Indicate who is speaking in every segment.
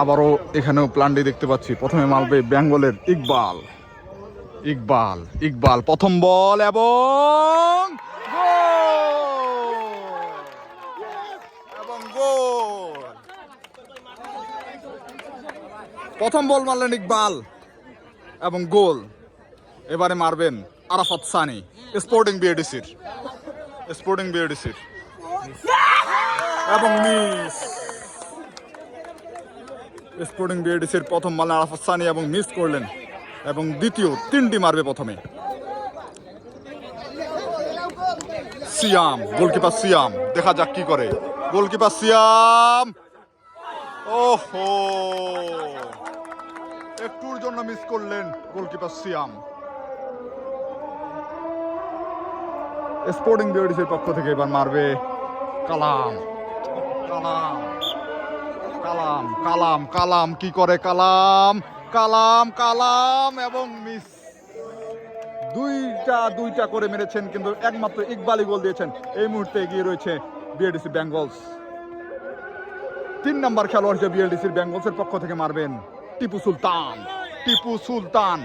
Speaker 1: আবারও এখানেও প্লান্ডি দেখতে পাচ্ছি। প্রথমে মারবে বেঙ্গলের ইকবাল। ইকবাল ইকবাল, প্রথম বল এবং গোল! প্রথম বল মারলেন ইকবাল এবং গোল। এবারে মারবেন আরাফাত সানি, স্পোর্টিং বিএডিসির। স্পোর্টিং বিএডিসির। এবং মিস! স্পোর্টিং বিএডিসির প্রথম মারলেন আরাফাত সানি এবং মিস করলেন এবং দ্বিতীয় তিনটি মারবে প্রথমে। সিয়াম, গোলকিপার সিয়াম, দেখা যাক কি করে। গোলকিপার সিয়াম! ওহো! একটুর জন্য মিস করলেন গোলকিপার সিয়াম। স্পোর্টিং বিওডিসির পক্ষ থেকে এবার মারবে কালাম। কালাম। কালাম কালাম কালাম, কি করে কালাম? কালাম কালাম এবং মিস। দুইটা দুইটা করে মেরেছেন, কিন্তু একমাত্র ইকবালই গোল দিয়েছেন। এই মুহূর্তে এগিয়ে রয়েছে বিএডিসি বেঙ্গলস তিন নম্বর খেলোয়াড় হিসেবে বিএলডিসির বেঙ্গলসের পক্ষ থেকে মারবেন টিপু সুলতান টিপু সুলতান।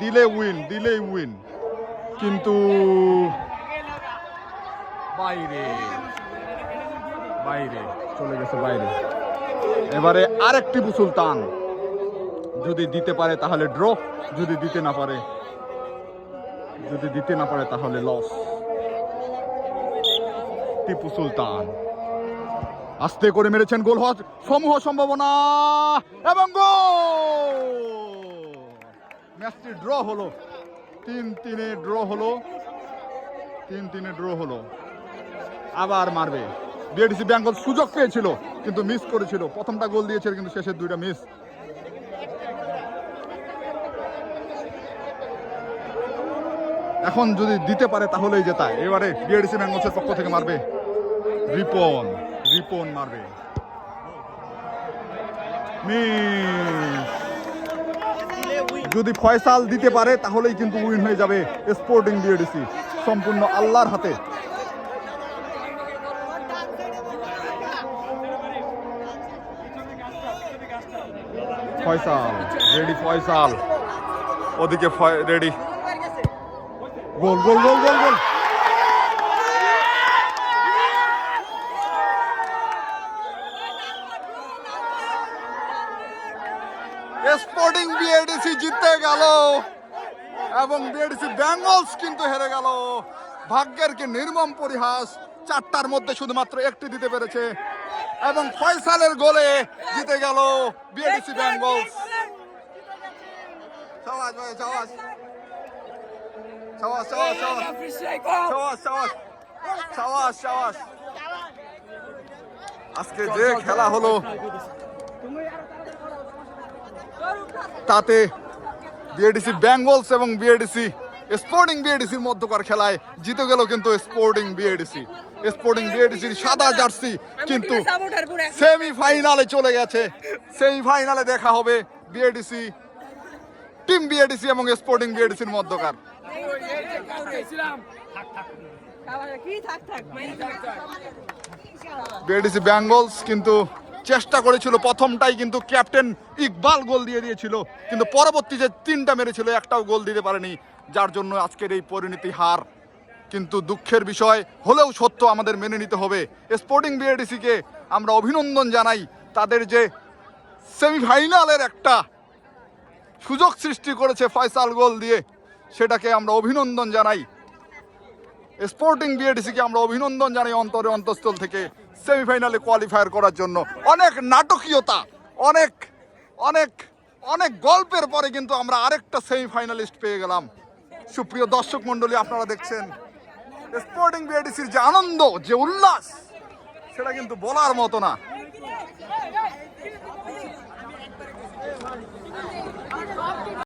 Speaker 1: দিলে উইন, দিলেই উইন। কিন্তু বাইরে বাইরে, চলে গেছে বাইরে। এবারে আরেক টিপু সুলতান যদি দিতে পারে তাহলে ড্র যদি দিতে না পারে, যদি দিতে না পারে তাহলে লস টিপু সুলতান আস্তে করে মেরেছেন গোল হওয়ার সমূহ সম্ভাবনা এবং গোল! ম্যাচটি ড্র হলো। তিন তিনে ড্র হলো। তিন তিনে ড্র হলো। আবার মারবে। বিএডিসি বেঙ্গল সুযোগ পেয়েছিল। কিন্তু মিস করেছিল। প্রথমটা গোল দিয়েছিল, কিন্তু শেষের দুইটা মিস এখন যদি দিতে পারে, তাহলেই জেতায় এবারে বিএডিসি বেঙ্গলসের পক্ষ থেকে মারবে। রিপন রিপন মারবে। যদি ফয়সাল দিতে পারে, তাহলেই কিন্তু উইন হয়ে যাবে স্পোর্টিং বিএডিসি সম্পূর্ণ আল্লাহর হাতে। ফয়সাল, রেডি ফয়সাল। ওদিকে ready. Goal goal goal goal goal. Sporting BADC জিতে গেল। এবং বিএডিসি বেঙ্গলস কিন্তু হেরে গেল। ভাগ্যের কি নির্মম পরিহাস, চারটার মধ্যে শুধুমাত্র একটি দিতে পেরেছে এবং ফয়সালের গোলে জিতে গেল বিএডিসি বেঙ্গলস সাবাস ভাই সাবাস। সাবাস সাবাস সাবাস। সাবাস সাবাস। সাবাস আজকে যে খেলা হলো তাতে বিএডিসি বেঙ্গলস এবং বিএডিসি স্পোর্টিং বিএডিসির মধ্যকার খেলায়। জিতে গেল কিন্তু স্পোর্টিং বিএডিসি স্পোর্টিং বিএডিসির সাদা জার্সি কিন্তু সেমিফাইনালে চলে গেছে। সেমিফাইনালে দেখা হবে বিএডিসি টিম বিএডিসি এবং স্পোর্টিং বিএডিসির মধ্যকার বিএডিসি বেঙ্গলস কিন্তু চেষ্টা করেছিল প্রথমটাই কিন্তু ক্যাপ্টেন ইকবাল গোল দিয়ে দিয়েছিল। কিন্তু পরবর্তী যে তিনটা মেরেছিল একটাও গোল দিতে পারেনি। যার জন্য আজকের এই পরিণতি হার। কিন্তু দুঃখের বিষয়, হলেও সত্য আমাদের মেনে নিতে হবে। স্পোর্টিং বিএডিসিকে আমরা অভিনন্দন জানাই তাদের যে সেমিফাইনালের একটা সুযোগ সৃষ্টি করেছে ফয়সাল গোল দিয়ে, সেটাকে আমরা অভিনন্দন জানাই। স্পোর্টিং বিএডিসিকে আমরা অভিনন্দন জানাই অন্তরে অন্তঃস্থল থেকে সেমিফাইনালে কোয়ালিফায়ার করার জন্য। অনেক নাটকীয়তা, অনেক অনেক অনেক গল্পের পরে কিন্তু আমরা আরেকটা সেমিফাইনালিস্ট পেয়ে গেলাম। সুপ্রিয় দর্শক মণ্ডলী, আপনারা দেখছেন স্পোর্টিং বিআইডিসির যে আনন্দ, যে উল্লাস, সেটা কিন্তু বলার মতো না।